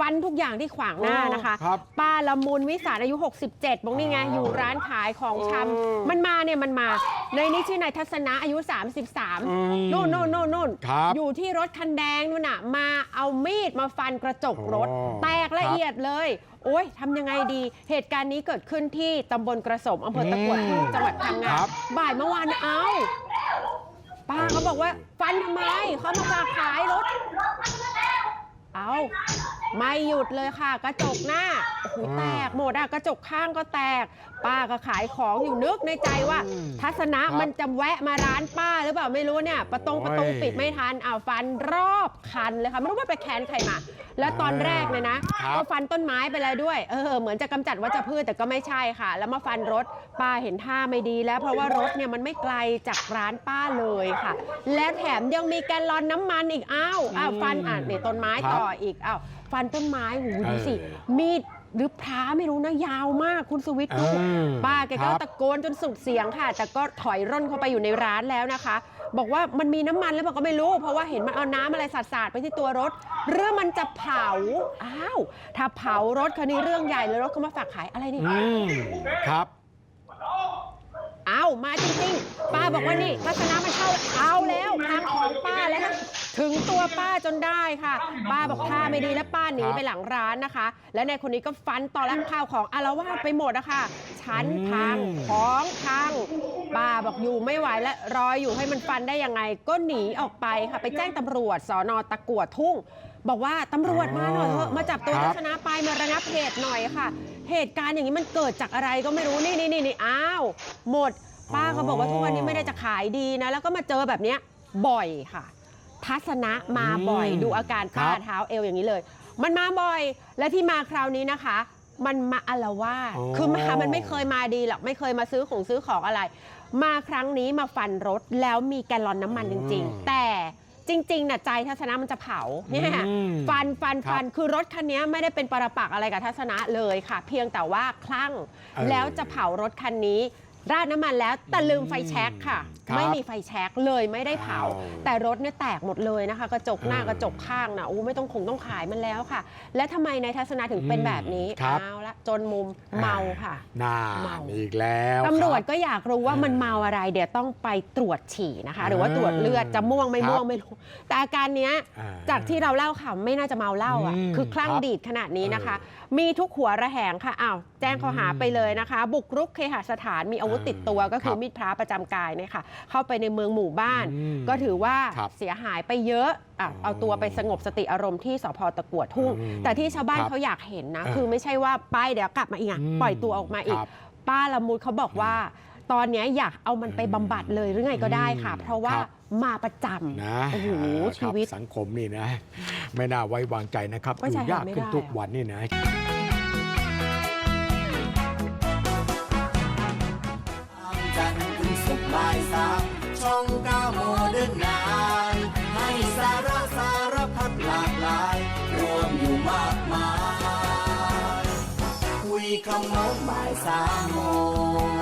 ฟันทุกอย่างที่ขวางหน้านะคะ ครับป้าละมุนวิสารอายุ 67บอกนี่ไงอ๋อออยู่ร้านขายของชอืมำมันมาเนี่ย มันมาในนี้ชื่อนายทัศนะอายุ อืม33นู่นนู่นนู่นนู่นครับอยู่ที่รถคันแดงนู่นน่ะ มาเอามีดมาฟันกระจกรถ อ๋อ แตกละเอียดเลย โอ้ยทำยังไงดี เหตุการณ์นี้เกิดขึ้นที่ตำบลกระสมอำเภอตะกัวทุ่งจังหวัดพังงาครับ บ่ายเมื่อวานนะเอาป้าเขาบอกว่าฟันทำไมเขามาฝากขายรถ เอา ไม่หยุดเลยค่ะ กระจกหน้าโอ้โหอ่าแตกหมดอะกระจกข้างก็แตก ป้าก็ขายของอยู่นึกในใจว่าอืมทัศนะครับ มันจะแวะมาร้านป้าหรือเปล่าไม่รู้เนี่ย ประตงโอ้ยประตูปิดไม่ทันอ้าวฟันรอบคันเลยค่ะไม่รู้ว่าไปแค้นใครมาแล้วตอนแรกเลยนะครับก็ฟันต้นไม้ไปแล้วด้วยเออเหมือนจะกำจัดวัชพืชแต่ก็ไม่ใช่ค่ะ แล้วมาฟันรถป้าเห็นท่าไม่ดีแล้ว เพราะว่ารถเนี่ยมันไม่ไกลจากร้านป้าเลยค่ะ และแถมยังมีแกลลอนน้ำมันอีกอ้าวอ้าวฟันอะเนี่ยต้นไม้ครับ ต่ออีก อ้าวฟันต้นไม้หูดูสิเออมีดหรือพร้าไม่รู้นะยาวมากคุณสวิทย์ดูเออป้าแกก็ครับตะโกนจนสุดเสียงค่ะ แต่ก็ถอยร่นเข้าไปอยู่ในร้านแล้วนะคะ บอกว่ามันมีน้ำมันแล้วบอกก็ไม่รู้ เพราะว่าเห็นมันเอาน้ำอะไรสาดๆไปที่ตัวรถ เรื่องมันจะเผาอ้าวถ้าเผารถคันนี้เรื่องใหญ่เลยรถเขามาฝากขายอะไรนี่อืมครับเอามาจริงๆ ป้าบอกว่านี่ทัศนะมันเข้าเอาแล้วทางของป้าแล้ว ถึงตัวป้าจนได้ค่ะ ป้าบอกท่าไม่ดีแล้วป้าหนีครับไปหลังร้านนะคะ และในคนนี้ก็ฟันต่อแล้วข้าวของอารวาสไปหมดนะคะชั้นพังอืมของพังป้าบอกอยู่ไม่ไหวและรออยู่ให้มันฟันได้ยังไง ก็หนีออกไปค่ะ ไปแจ้งตำรวจสอนอตะกัวทุ่ง บอกว่าตำรวจมาหน่อยเถอะมาจับตัวครับทัศนะไปมาระงับเหตุหน่อยค่ะ เหตุการณ์อย่างนี้มันเกิดจากอะไรก็ไม่รู้นี่นี่นี่นี่อ้าวหมด ป้าเขาบอกว่าทุกวันนี้ไม่ได้จะขายดีนะ แล้วก็มาเจอแบบเนี้ยบ่อยค่ะ ทัศนะมาบ่อยอืมดูอาการป้าครับเท้าเอวอย่างนี้เลย มันมาบ่อยและที่มาคราวนี้นะคะ มันมาอารวาสอ๋อคือมามันไม่เคยมาดีหรอกไม่เคยมาซื้อของซื้อของอะไร มาครั้งนี้มาฟันรถแล้วมีแกลลอนน้ำมันจริงอืมๆแต่จริงๆน่ะใจทัศนะมันจะเผาเนี่ยอืมฟันฟันครับฟันคือรถคันนี้ไม่ได้เป็นปรปักษ์อะไรกับทัศนะเลยค่ะ เพียงแต่ว่าคลั่งเออแล้วจะเผารถคันนี้ ราดน้ำมันแล้วแต่ลืมไฟแช็กค่ะ ครับไม่มีไฟแช็กเลยไม่ได้เผา อ้าวแต่รถเนี่ยแตกหมดเลยนะคะ กระจกหน้าเออกระจกข้างนะอู้ไม่ต้องคงต้องขายมันแล้วค่ะ และทำไมนายทัศนะถึงเป็นอืมแบบนี้ครับ เอาละจนมุมเมาค่ะ น่าเมา อีกแล้วตำรวจคบ ก็อยากรู้ว่าเออมันเมาอะไร เดี๋ยวต้องไปตรวจฉี่นะคะ หรือว่าเออตรวจเลือดจะม่วงไม่ครับม่วงไม่รู้ แต่อาการเนี้ย อ่า จากที่เราเล่าข่าวไม่น่าจะเมาเหล้าอะ อืมคือคลั่งครับดีดขนาดนี้นะคะ มีทุกหัวระแหงค่ะอ้าวแจ้งข้อหาไปเลยนะคะ บุกรุกเคหสถานมีอาวุธติดตัวก็คือครับมีดพระประจำกายเนี่ยค่ะ เข้าไปในเมืองหมู่บ้าน อืมก็ถือว่าครับเสียหายไปเยอะอะอ๋อเอาตัวไปสงบสติอารมณ์ที่สพตะกัวทุ่ง อืมแต่ที่ชาวบ้านครับเขาอยากเห็นนะเออคือไม่ใช่ว่าไปเดี๋ยวกลับมาอีกอะอืมปล่อยตัวออกมาอีก ครับป้าละมุดเขาบอกว่า ตอนเนี้ยอยากเอามันไปบำบัดเลยหรือไงก็ได้ค่ะอืมเพราะว่าครับมาประจำนะโอ้โหครับชีวิตสังคมนี่นะ ไม่น่าไว้วางใจนะครับไว้อใจยู่ยากไม่ขึ้นได้ทุกอะวันนี่นะจันทร์ถึงศุกร์บ่ายสามช่องเก้าโมเดิร์นไนให้สาระสารพัดหลากหลาย รวมอยู่มากมาย คุยคำโน้นบ่ายสามโมง